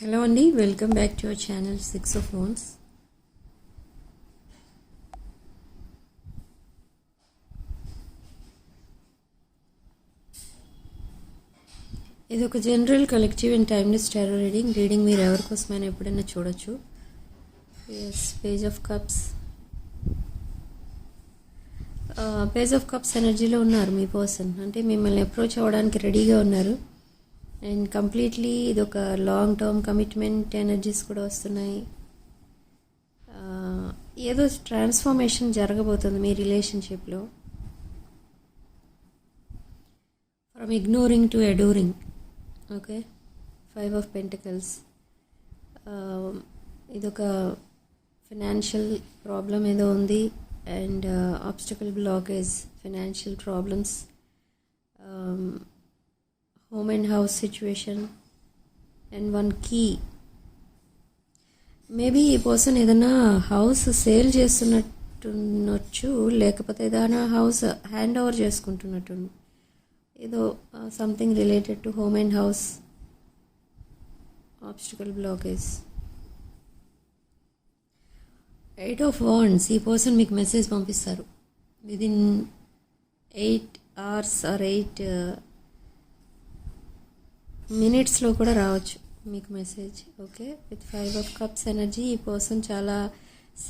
Hello అండి welcome back to our channel six of phones ఇది ఒక general collective and timeless tarot reading reading మీరు ఎవరి కోసమైనా ఎప్పుడైనా చూడొచ్చు. Yes page of cups page of cups ఎనర్జీలో ఉన్నారు మీ పర్సన్ అంటే మిమ్మల్ని అప్రోచ్ అవ్వడానికి రెడీగా ఉన్నారు. అండ్ కంప్లీట్లీ ఇది ఒక లాంగ్ టర్మ్ కమిట్మెంట్ ఎనర్జీస్ కూడా వస్తున్నాయి. Uh, ఏదో ట్రాన్స్ఫర్మేషన్ జరగబోతుంది మీ రిలేషన్షిప్లో from ignoring to adoring okay five of pentacles ఇదొక ఫినాన్షియల్ ప్రాబ్లం ఏదో ఉంది. And obstacle blockage financial problems home and house situation and one key maybe ఈ పర్సన్ ఏదైనా హౌస్ సేల్ చేస్తున్నట్టుండొచ్చు లేకపోతే ఏదైనా హౌస్ హ్యాండ్ ఓవర్ చేసుకుంటున్నట్టు ఏదో something related to home and house obstacle blockage eight of wands ఈ పర్సన్ మీకు message పంపిస్తారు. Within eight hours or eight మినిట్స్లో కూడా రావచ్చు మీకు message okay? With five of cups energy ఈ పర్సన్ చాలా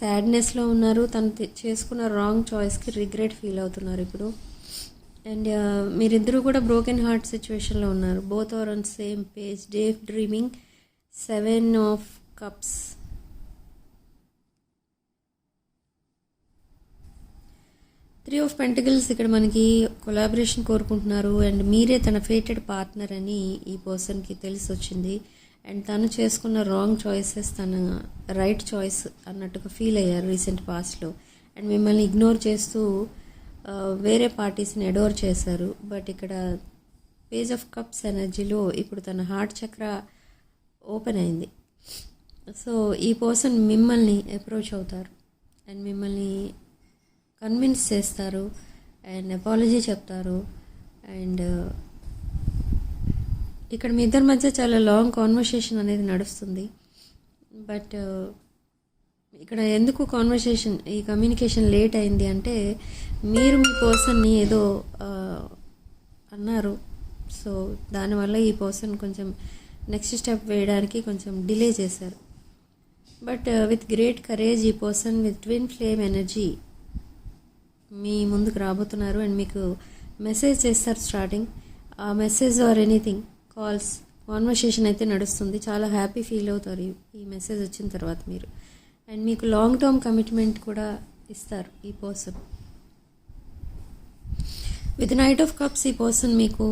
సాడ్నెస్లో ఉన్నారు. తను చేసుకున్న రాంగ్ చాయిస్కి రిగ్రెట్ ఫీల్ అవుతున్నారు ఇప్పుడు. అండ్ మీరిద్దరూ కూడా బ్రోకెన్ హార్ట్ సిచ్యువేషన్లో ఉన్నారు. Both are on same page. Daydreaming seven of cups. Three of pentacles ఇక్కడ మనకి కొలాబరేషన్ కోరుకుంటున్నారు. అండ్ మీరే తన ఫేటెడ్ పార్ట్నర్ అని ఈ పర్సన్కి తెలిసి వచ్చింది. అండ్ తను చేసుకున్న రాంగ్ చాయిసెస్ తన రైట్ చాయిస్ అన్నట్టుగా ఫీల్ అయ్యారు రీసెంట్ పాస్ట్లో అండ్ మిమ్మల్ని ఇగ్నోర్ చేస్తూ వేరే పార్టీస్ని ఎడోర్ చేశారు. బట్ ఇక్కడ పేజ్ ఆఫ్ కప్స్ ఎనర్జీలో ఇప్పుడు తన హార్ట్ చక్ర ఓపెన్ అయింది. సో ఈ పర్సన్ మిమ్మల్ని అప్రోచ్ అవుతారు. అండ్ మిమ్మల్ని కన్విన్స్ చేస్తారు అండ్ అపాలజీ చెప్తారు అండ్ ఇక్కడ మీ ఇద్దరి మధ్య చాలా లాంగ్ కాన్వర్సేషన్ అనేది నడుస్తుంది. బట్ ఇక్కడ ఎందుకు కాన్వర్సేషన్ ఈ కమ్యూనికేషన్ లేట్ అయింది అంటే మీరు మీ పర్సన్ని ఏదో అన్నారు. సో దానివల్ల ఈ పర్సన్ కొంచెం నెక్స్ట్ స్టెప్ వేయడానికి కొంచెం డిలే చేశారు. బట్ విత్ గ్రేట్ కరేజ్ ఈ person with twin flame energy మీ ముందుకు రాబోతున్నారు అండ్ మీకు మెసేజ్ చేస్తారు స్టార్టింగ్ ఆ message or anything calls conversation అయితే నడుస్తుంది. చాలా హ్యాపీ ఫీల్ అవుతారు ఈ- మెసేజ్ వచ్చిన తర్వాత మీరు. అండ్ మీకు లాంగ్ టర్మ్ కమిట్మెంట్ కూడా ఇస్తారు ఈ person with knight of cups ఈ పర్సన్ మీకు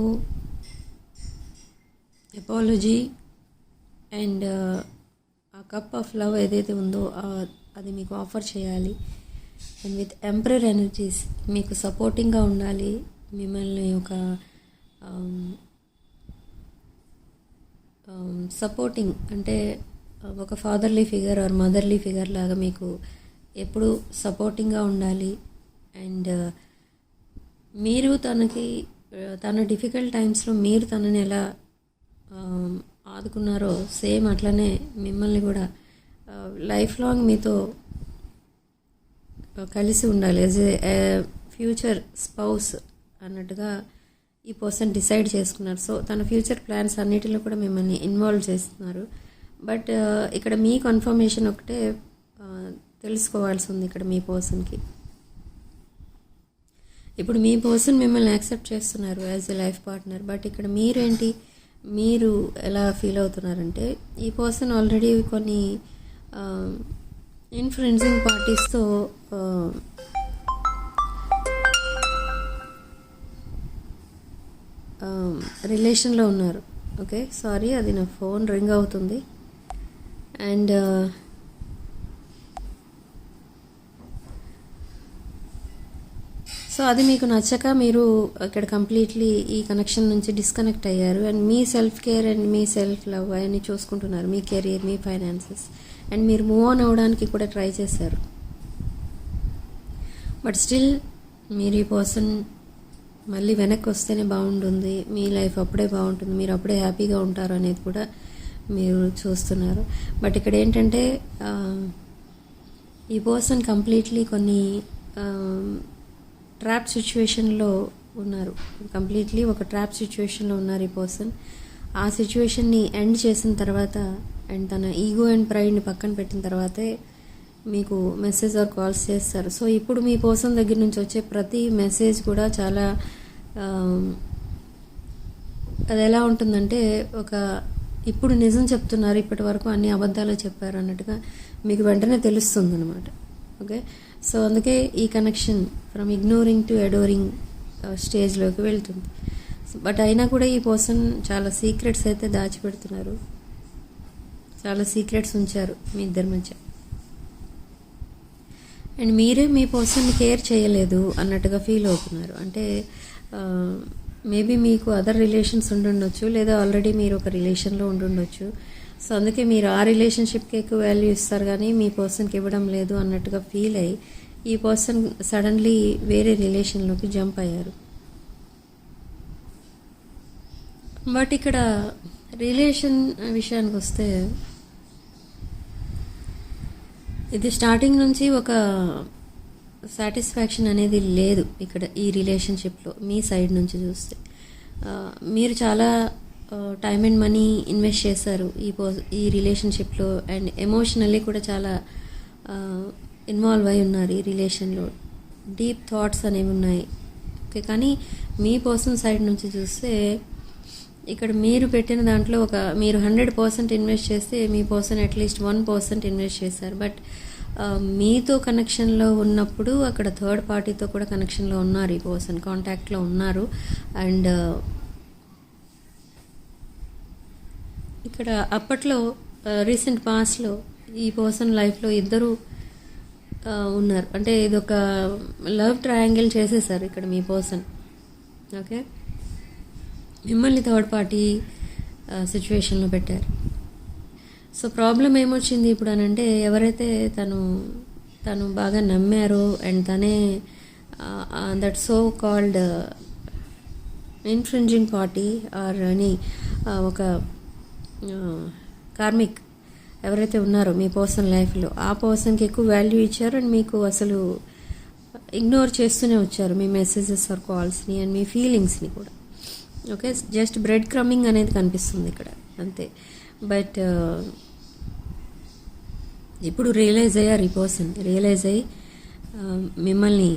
ఎపాలజీ అండ్ uh, ఆ కప్ ఆఫ్ లవ్ ఏదైతే ఉందో అది మీకు ఆఫర్ చేయాలి. అండ్ విత్ ఎంప్రర్ ఎనర్జీస్ మీకు సపోర్టింగ్గా ఉండాలి. మిమ్మల్ని ఒక um, um, సపోర్టింగ్ అంటే ఒక fatherly figure or motherly figure లాగా మీకు ఎప్పుడు సపోర్టింగ్గా ఉండాలి. అండ్ uh, మీరు తనకి uh, తన డిఫికల్ట్ టైమ్స్లో మీరు తనని ఎలా um, ఆదుకున్నారో సేమ్ అట్లనే మిమ్మల్ని కూడా uh, లైఫ్ లాంగ్ మీతో కలిసి ఉండాలి. యాజ్ ఏ ఫ్యూచర్ స్పౌస్ అన్నట్టుగా ఈ పర్సన్ డిసైడ్ చేసుకున్నారు. సో తన ఫ్యూచర్ ప్లాన్స్ అన్నిటిలో కూడా మిమ్మల్ని ఇన్వాల్వ్ చేస్తున్నారు. బట్ ఇక్కడ మీ కన్ఫర్మేషన్ ఒకటే తెలుసుకోవాల్సి ఉంది ఇక్కడ మీ పర్సన్కి ఇప్పుడు మీ పర్సన్ మిమ్మల్ని యాక్సెప్ట్ చేస్తున్నారు as a life partner but ఇక్కడ మీరేంటి? మీరు ఎలా ఫీల్ అవుతున్నారంటే ఈ పర్సన్ ఆల్రెడీ కొన్ని ఇన్ఫ్లుయెన్సింగ్ పార్టీస్తో రిలేషన్లో ఉన్నారు. ఓకే సారీ అది నా ఫోన్ రింగ్ అవుతుంది. అండ్ అది మీకు నచ్చక మీరు ఇక్కడ కంప్లీట్లీ ఈ కనెక్షన్ నుంచి డిస్కనెక్ట్ అయ్యారు. అండ్ మీ సెల్ఫ్ కేర్ అండ్ మీ సెల్ఫ్ లవ్ అవన్నీ చూసుకుంటున్నారు. మీ కెరీర్ మీ ఫైనాన్సెస్ అండ్ మీరు మూవ్ ఆన్ అవ్వడానికి కూడా ట్రై చేశారు. బట్ స్టిల్ మీరు ఈ పర్సన్ మళ్ళీ వెనక్కి వస్తేనే బాగుంటుంది. మీ లైఫ్ అప్పుడే బాగుంటుంది. మీరు అప్పుడే హ్యాపీగా ఉంటారు అనేది కూడా మీరు చూస్తున్నారు. బట్ ఇక్కడ ఏంటంటే ఈ పర్సన్ కంప్లీట్లీ కొన్ని ట్రాప్ సిచ్యువేషన్లో ఉన్నారు. కంప్లీట్లీ ఒక ట్రాప్ సిచ్యువేషన్లో ఉన్నారు ఈ పర్సన్. ఆ సిచ్యువేషన్ని ఎండ్ చేసిన తర్వాత అండ్ తన ఈగో అండ్ ప్రైడ్ని పక్కన పెట్టిన తర్వాతే మీకు మెసేజ్ ఆర్ కాల్స్ చేస్తారు. సో ఇప్పుడు మీ పర్సన్ దగ్గర నుంచి వచ్చే ప్రతి మెసేజ్ కూడా చాలా అది ఎలా ఉంటుందంటే ఒక ఇప్పుడు నిజం చెప్తున్నారు ఇప్పటి వరకు అన్ని అబద్ధాలు చెప్పారు అన్నట్టుగా మీకు వెంటనే తెలుస్తుంది అనమాట ఓకే? సో అందుకే ఈ connection from ignoring to adoring స్టేజ్లోకి వెళ్తుంది. బట్ అయినా కూడా ఈ పర్సన్ చాలా సీక్రెట్స్ అయితే దాచిపెడుతున్నారు. చాలా సీక్రెట్స్ ఉంచారు మీ ఇద్దరి మధ్య. అండ్ మీరే మీ పర్సన్ కేర్ చేయలేదు అన్నట్టుగా ఫీల్ అవుతున్నారు. అంటే uh, మేబీ మీకు అదర్ రిలేషన్స్ ఉండుండొచ్చు లేదా ఆల్రెడీ మీరు ఒక రిలేషన్లో ఉండుండొచ్చు. సో అందుకే మీరు ఆ రిలేషన్షిప్కి ఎక్కువ వాల్యూ ఇస్తారు కానీ మీ పర్సన్కి ఇవ్వడం లేదు అన్నట్టుగా ఫీల్ అయ్యి ఈ పర్సన్ సడన్లీ వేరే రిలేషన్లోకి జంప్ అయ్యారు. బట్ ఇక్కడ రిలేషన్ విషయానికి వస్తే ఇది స్టార్టింగ్ నుంచి ఒక సాటిస్ఫాక్షన్ అనేది లేదు ఇక్కడ ఈ రిలేషన్షిప్లో మీ సైడ్ నుంచి చూస్తే. Uh, మీరు చాలా టైం అండ్ మనీ ఇన్వెస్ట్ చేశారు ఈ పో ఈ రిలేషన్షిప్లో అండ్ ఎమోషనల్లీ కూడా చాలా ఇన్వాల్వ్ అయి ఉన్నారు ఈ రిలేషన్లో డీప్ థాట్స్ అనేవి ఉన్నాయి. ఓకే కానీ మీ పర్సన్ సైడ్ నుంచి చూస్తే ఇక్కడ మీరు పెట్టిన దాంట్లో ఒక మీరు హండ్రెడ్ పర్సెంట్ ఇన్వెస్ట్ చేస్తే మీ person at least one percent invest చేశారు. బట్ మీతో కనెక్షన్లో ఉన్నప్పుడు అక్కడ థర్డ్ పార్టీతో కూడా కనెక్షన్లో ఉన్నారు ఈ పర్సన్ కాంటాక్ట్లో ఉన్నారు. అండ్ ఇక్కడ అప్పట్లో రీసెంట్ పాస్ట్లో ఈ పర్సన్ లైఫ్లో ఇద్దరు ఉన్నారు. అంటే ఇది ఒక లవ్ ట్రయాంగిల్ చేసేసారు ఇక్కడ మీ పర్సన్ ఓకే మిమ్మల్ని థర్డ్ పార్టీ సిచ్యువేషన్లో పెట్టారు. సో ప్రాబ్లం ఏమొచ్చింది ఇప్పుడు అని అంటే ఎవరైతే తను తను బాగా నమ్మారో అండ్ తనే that so called infringing party or అని ఒక కార్మిక్ ఎవరైతే ఉన్నారో మీ పర్సనల్ లైఫ్లో ఆ పర్సన్కి ఎక్కువ వాల్యూ ఇచ్చారు అండ్ మీకు అసలు ఇగ్నోర్ చేస్తూనే వచ్చారు మీ మెసేజెస్ ఆర్ కాల్స్ని అండ్ మీ ఫీలింగ్స్ని కూడా. ఓకే జస్ట్ బ్రెడ్ క్రమ్మింగ్ అనేది కనిపిస్తుంది ఇక్కడ అంతే. బట్ ఇప్పుడు రియలైజ్ అయ్యారు ఈ పర్సన్ రియలైజ్ అయ్యి మిమ్మల్ని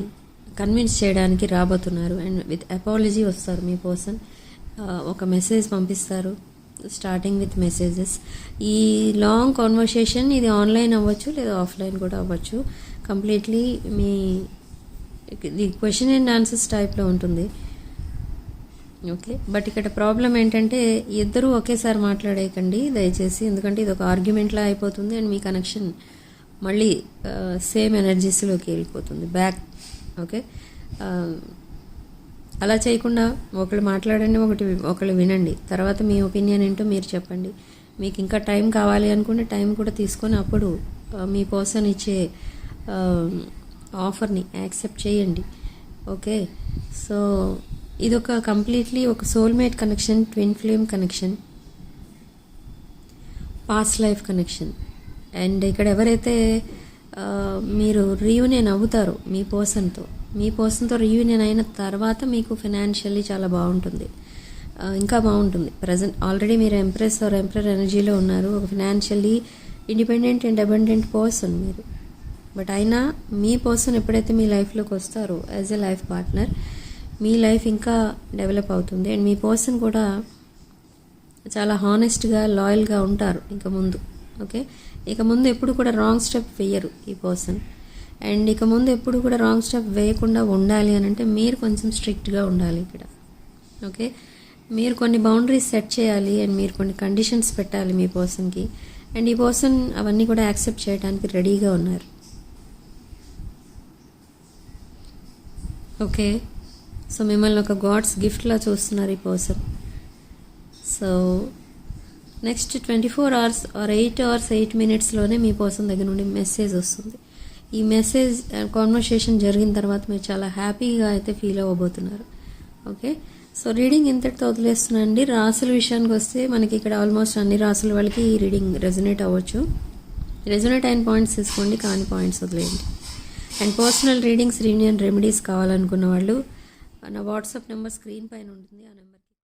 కన్విన్స్ చేయడానికి రాబోతున్నారు అండ్ విత్ అపాలజీ వస్తారు మీ పర్సన్. ఒక మెసేజ్ పంపిస్తారు. స్టార్టింగ్ విత్ మెసేజెస్ ఈ లాంగ్ కాన్వర్సేషన్ ఇది ఆన్లైన్ అవ్వచ్చు లేదా ఆఫ్లైన్ కూడా అవ్వచ్చు. కంప్లీట్లీ మీ ఇది క్వశ్చన్ అండ్ ఆన్సర్స్ టైప్లో ఉంటుంది. ఓకే బట్ ఇక్కడ ప్రాబ్లం ఏంటంటే ఇద్దరూ ఒకేసారి మాట్లాడేయకండి దయచేసి. ఎందుకంటే ఇది ఒక ఆర్గ్యుమెంట్లా అయిపోతుంది అండ్ మీ కనెక్షన్ మళ్ళీ uh, సేమ్ ఎనర్జీస్లోకి వెళ్ళిపోతుంది. బ్యాక్ ఓకే uh, అలా చేయకుండా ఒకళ్ళు మాట్లాడండి ఒకటి ఒకళ్ళు వినండి. తర్వాత మీ ఒపీనియన్ ఏంటో మీరు చెప్పండి. మీకు ఇంకా టైం కావాలి అనుకుంటే టైం కూడా తీసుకొని అప్పుడు మీ పర్సన్ ఇచ్చే ఆఫర్ని యాక్సెప్ట్ చేయండి. ఓకే? సో ఇది ఒక కంప్లీట్లీ ఒక soulmate connection twin flame connection. Past life connection. And ఇక్కడ ఎవరైతే మీరు రీయూనియన్ అవుతారో మీ పర్సన్తో మీ పర్సన్తో రీయూనియన్ అయిన తర్వాత మీకు ఫినాన్షియల్లీ చాలా బాగుంటుంది. ఇంకా బాగుంటుంది. ప్రజెంట్ ఆల్రెడీ మీరు ఎంప్రెస్ ఆర్ ఎంప్రర్ ఎనర్జీలో ఉన్నారు. ఒక financially independent and abundant person మీరు. బట్ అయినా మీ పర్సన్ ఎప్పుడైతే మీ లైఫ్లోకి వస్తారో యాజ్ ఎ లైఫ్ పార్ట్నర్ మీ లైఫ్ ఇంకా డెవలప్ అవుతుంది. అండ్ మీ పర్సన్ కూడా చాలా హానెస్ట్గా లాయల్గా ఉంటారు. ఇంకా ముందు ఓకే ఇక ముందు ఎప్పుడు కూడా రాంగ్ స్టెప్ వేయరు ఈ పర్సన్ అండ్ ఇక ముందు ఎప్పుడు కూడా రాంగ్ స్టెప్ వేయకుండా ఉండాలి అని అంటే మీరు కొంచెం స్ట్రిక్ట్గా ఉండాలి ఇక్కడ. ఓకే మీరు కొన్ని బౌండరీస్ సెట్ చేయాలి అండ్ మీరు కొన్ని కండిషన్స్ పెట్టాలి మీ పర్సన్కి అండ్ ఈ పర్సన్ అవన్నీ కూడా యాక్సెప్ట్ చేయడానికి రెడీగా ఉన్నారు. ఓకే సో మిమ్మల్ని ఒక గాడ్స్ గిఫ్ట్లా చూస్తున్నారు ఈ person so next twenty four hours or eight hours eight మినిట్స్లోనే మీ పర్సన్ దగ్గర నుండి మెసేజ్ వస్తుంది. ఈ మెసేజ్ కాన్వర్సేషన్ జరిగిన తర్వాత మీరు చాలా హ్యాపీగా అయితే ఫీల్ అవ్వబోతున్నారు. ఓకే సో రీడింగ్ ఇంతటితో వదిలేస్తున్నానండి. రాసుల విషయానికి వస్తే మనకి ఇక్కడ ఆల్మోస్ట్ అన్ని రాసుల వాళ్ళకి ఈ రీడింగ్ రెజొనేట్ అవ్వచ్చు. రెజనేట్ అయిన పాయింట్స్ తీసుకోండి కాని పాయింట్స్ వదిలేయండి. And personal readings reunion remedies కావాలనుకున్న వాళ్ళు నా వాట్సాప్ నెంబర్ స్క్రీన్ పైన ఉంటుంది. ఆ నెంబర్